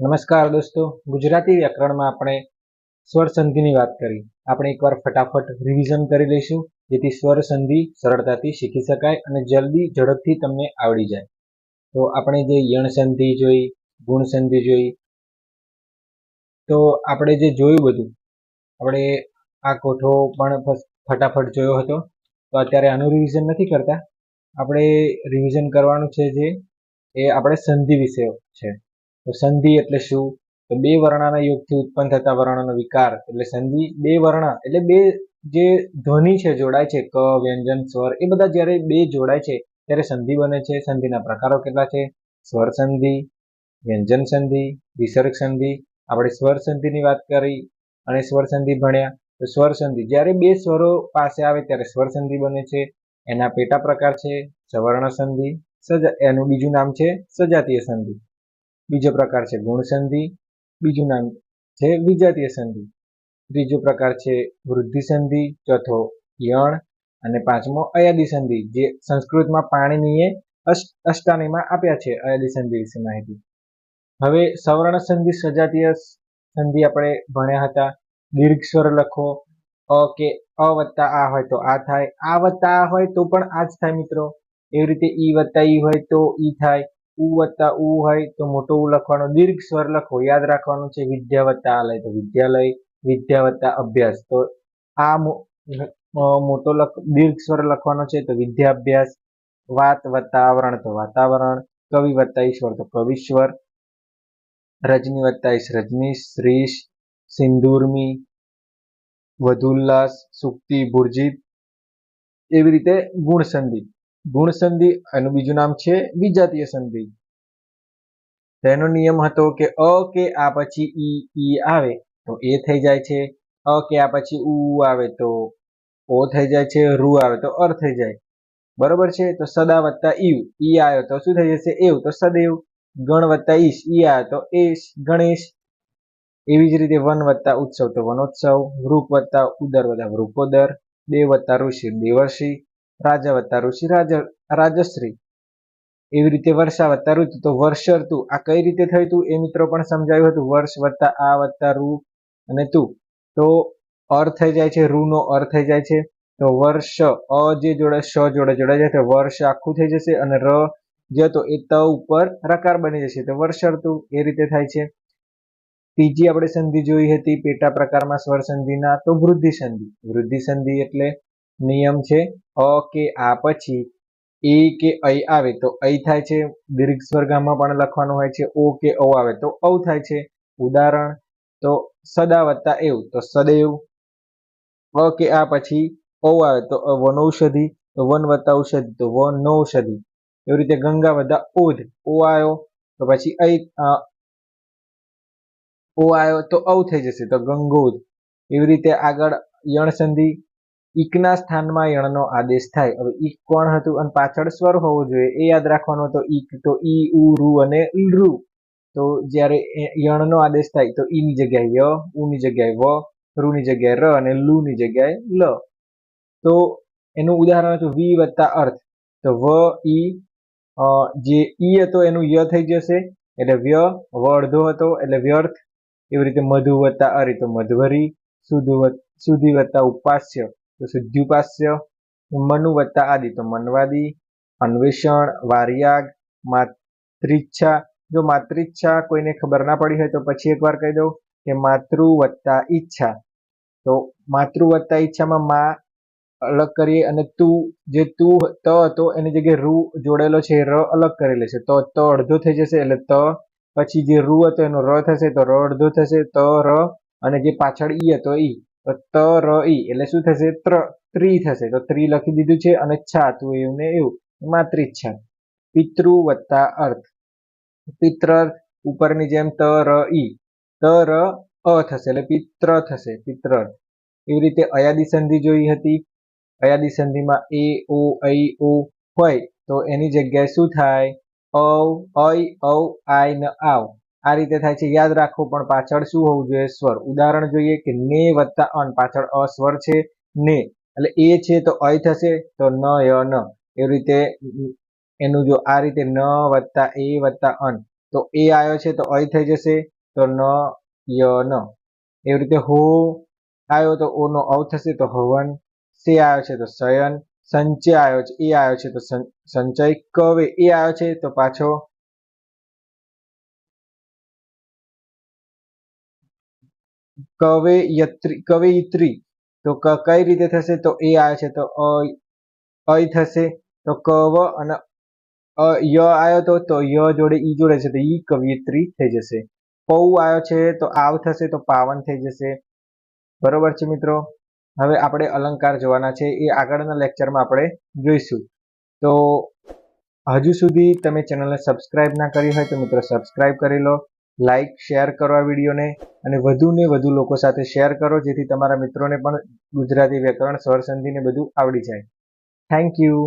નમસ્કાર દોસ્તો. ગુજરાતી વ્યાકરણમાં આપણે સ્વર સંધિની વાત કરી. આપણે એકવાર ફટાફટ રિવિઝન કરી લઈશું, જેથી સ્વર સંધિ સરળતાથી શીખી શકાય અને જલ્દી ઝડપથી તમને આવડી જાય. તો આપણે જે યણ સંધિ જોઈ ગુણ સંધિ જોઈ, તો આપણે જે જોયું બધું, આપણે આ કોઠો પણ ફટાફટ જોયો હતો. તો અત્યારે આનું રિવિઝન નથી કરતા. આપણે રિવિઝન કરવાનું છે જે, એ આપણે સંધિ વિશે છે. તો સંધિ એટલે શું? તો બે વર્ણના યોગથી ઉત્પન્ન થતા વર્ણનો વિકાર. એટલે સંધિ બે વર્ણ, એટલે બે જે ધ્વનિ છે જોડાય છે, ક, વ્યંજન, સ્વર, એ બધા જ્યારે બે જોડાય છે, ત્યારે સંધિ બને છે. સંધિના પ્રકારો કેટલા છે? સ્વર સંધિ, વ્યંજન સંધિ, વિસર્ગ સંધિ. આપણે સ્વર સંધિની વાત કરી અને સ્વર સંધિ ભણ્યા. તો સ્વર સંધિ, જ્યારે બે સ્વરો પાસે આવે ત્યારે સ્વર સંધિ બને છે. એના પેટા પ્રકાર છે, સવર્ણ સંધિ, સજા, એનું બીજું નામ છે સજાતીય સંધિ. બીજો પ્રકાર છે ગુણ સંધિ બીજું નામ છે વિજાતીય સંધિ. ત્રીજો પ્રકાર છે વૃદ્ધિ સંધિ, ચોથો યણ અને પાંચમો અયાદી સંધિ, જે સંસ્કૃતમાં પાણીનીએ અષ્ટાનીમાં આપ્યા છે અયાદી સંધિ વિશે માહિતી. હવે સવર્ણ સંધિ, સજાતીય સંધિ આપણે ભણ્યા હતા. દીર્ઘ સ્વર લખો. અ કે અ વત્તા આ હોય તો આ થાય. આ વત્તા આ હોય તો પણ આ જ થાય મિત્રો. એવી રીતે ઈ વત્તા ઈ હોય તો ઈ થાય. ઉ વત્તા ઉ હોય તો મોટો ઉ લખવાનો. દીર્ઘ સ્વર લખો. યાદ રાખવાનું છે વિદ્યા વત્તા આલય. તો વિદ્યાલય, વિદ્યા વત્તા અભ્યાસ. તો આ મોટો લખ, દીર્ઘ સ્વર લખવાનો છે તો વિદ્યાભ્યાસ વાત વત્તા આવરણ તો વાતાવરણ, કવિ વત્તા ઈશ્વર તો કવિશ્વર રજની વત્તા ઈશ રજનીશ શ્રીશ, સિંદુરમી, વધુલ્લાસ, સુક્તિ, ભુરજીત, એવી રીતે ગુણ ગુણ સંધિ એનું બીજું નામ છે વિજાતીય સંધિ. તેનો નિયમ હતો કે અ, કે, આ પછી ઈ ઈ આવે તો એ થઈ જાય છે. અ, કે, આ પછી ઉ આવે તો ઓ થઈ જાય છે. રૂ આવે તો અર થઈ જાય. બરોબર છે? તો સદા વત્તા ઈવ ઈ આવ્યો તો શું થઈ જશે? એવ તો સદેવ. ગણ વત્તા ઈશ, ઈ આવ્યો તો એશ, ગણેશ. એવી જ રીતે વન વત્તા ઉત્સવ તો વનોત્સવ વૃક વત્તા ઉદર વત્તા વૃકોદર દેવ વત્તા ઋષિ દેવર્ષિ. રાજા વત્તા ઋષિ રાજ રાજશ્રી. એવી રીતે વર્ષા વત્તા ઋતુ. તો વર્ષ ઋતુ, આ કઈ રીતે થયું હતું એ મિત્રો પણ સમજાયું હતું. વર્ષ વત્તા આ વત્તા રૂ અને તું. તો અર થઈ જાય છે રૂ નો અર થઈ જાય છે. તો વર્ષ અ જે જોડે શ જોડે જોડાઈ જાય, તો વર્ષ આખું થઈ જશે અને ર જે હતો એ ત ઉપર રકાર બની જશે. તો વર્ષ ઋતુ એ રીતે થાય છે. ત્રીજી આપણે સંધિ જોઈ હતી, પેટા પ્રકારમાં સ્વર સંધિના, તો વૃદ્ધિ સંધિ. વૃદ્ધિ સંધિ એટલે નિયમ છે, અ કે આ પછી એ કે ઐ આવે તો ઐ થાય છે. દીર્ઘ સ્વર્ગામાં પણ લખવાનું હોય છે, ઓ કે ઓ આવે તો ઔ થાય છે. ઉદાહરણ, તો સદા વત્તા એવું, તો સદૈવ, અ કે આ પછી, ઔ આવે તો વનૌષધિ, તો વન વત્તા ઔષધિ, તો વનૌષધિ એવી રીતે ગંગા વધા ઓધ, ઓ આવ્યો તો પછી ઐ ઓ આવ્યો તો ઔ થઈ જશે, તો ગંગોધ. એવી રીતે આગળ યણ સંધિ ઈકના સ્થાનમાં યણનો આદેશ થાય. હવે ઈક કોણ હતું અને પાછળ સ્વર હોવો જોઈએ. એ યાદ રાખવાનો તો ઈક. તો ઈ, ઉ, રુ અને રૂ. તો જ્યારે યણનો આદેશ થાય તો ઈની જગ્યાએ ય, ઉની જગ્યાએ વ, રૂની જગ્યાએ ર અને લુની જગ્યાએ લ. તો એનું ઉદાહરણ હતું વી વત્તા અર્થ. તો વ, ઈ જે ઈ હતો એનું ય થઈ જશે. એટલે વ્ય વ અડધો હતો. એટલે વ્યર્થ. એવી રીતે મધુ વત્તા અરી તો મધુવરી. સુધુ સુધી વત્તા ઉપાસ્ય તો શુદ્ધ્યુપાસ્ય મનુ વત્તા આદિ. તો મનવાદી, અન્વેષણ, વારિયાગ માતૃચ્છા જો માતૃચ્છા કોઈને ખબર ના પડી હોય તો પછી એકવાર કહી દઉં કે માતૃ વત્તા ઈચ્છા. તો માતૃ વત્તા ઈચ્છામાં મા અલગ કરીએ અને તું, જે તું ત હતો એની જગ્યાએ રૂ જોડેલો છે ર અલગ કરી લેશે તો ત અડધો થઈ જશે એટલે ત, પછી જે રૂ હતો એનો ર થશે તો ર અડધો થશે, ત, ર અને જે પાછળ ઈ હતો ઈ. તો ર, ઈ. એટલે શું થશે? ત્ર. ત્રી થશે. તો ત્રી લખી દીધું છે અને છા એવું ને એવું. માતૃચ્છા પિતૃ વત્તા અર્થ. પિત્ર ઉપરની જેમ ત, ર, ઈ. અ થશે. એટલે પિત્ર થશે. પિત્ર એવી રીતે અયાદી સંધિ જોઈ હતી. અયાદી સંધિમાં એ, ઓ, ઐ, ઓ હોય. તો એની જગ્યાએ શું થાય? ઔ ઐ ઔ આય ન આવ. આ રીતે થાય છે. યાદ રાખવું પણ પાછળ શું હોવું જોઈએ? સ્વર. ઉદાહરણ જોઈએ કે ને વત્તા અન. પાછળ અ સ્વર છે ને. એટલે એ છે તો અય થશે તો ન, ય, ન. એવી રીતે એનું જો આ રીતે ન વત્તા એ વત્તા અન. તો એ આવ્યો છે તો અય થઈ જશે તો ન, ય, ન. એવી રીતે હો આવ્યો તો ઓ નો અવ થશે તો હવન. સે આવ્યો છે તો શયન. સંચય આવ્યો છે, એ આવ્યો છે તો સંચય કવે. એ આવ્યો છે તો પાછો કવે યત્રી કવયિત્રી તો કઈ રીતે થશે? તો એ આવે છે. તો અ થશે. તો કવ અને અ, ય આવ્યો તો તો ય જોડે ઈ જોડે છે. તો ઈ કવિયત્રી થઈ જશે. પૌ આવ્યો છે, તો આવ થશે, તો પાવન થઈ જશે. બરોબર છે મિત્રો? હવે આપણે અલંકાર જોવાના છે. એ આગળના લેક્ચરમાં આપણે જોઈશું. તો હજુ સુધી તમે ચેનલને સબસ્ક્રાઇબ ના કરી હોય તો મિત્રો સબસ્ક્રાઇબ કરી લો. લાઈક, શેર કરો આ વિડીયોને અને વધુને વધુ લોકો સાથે શેર કરો, જેથી તમારા મિત્રોને પણ ગુજરાતી વ્યાકરણ સ્વર સંધિ બધું આવડી જાય. Thank you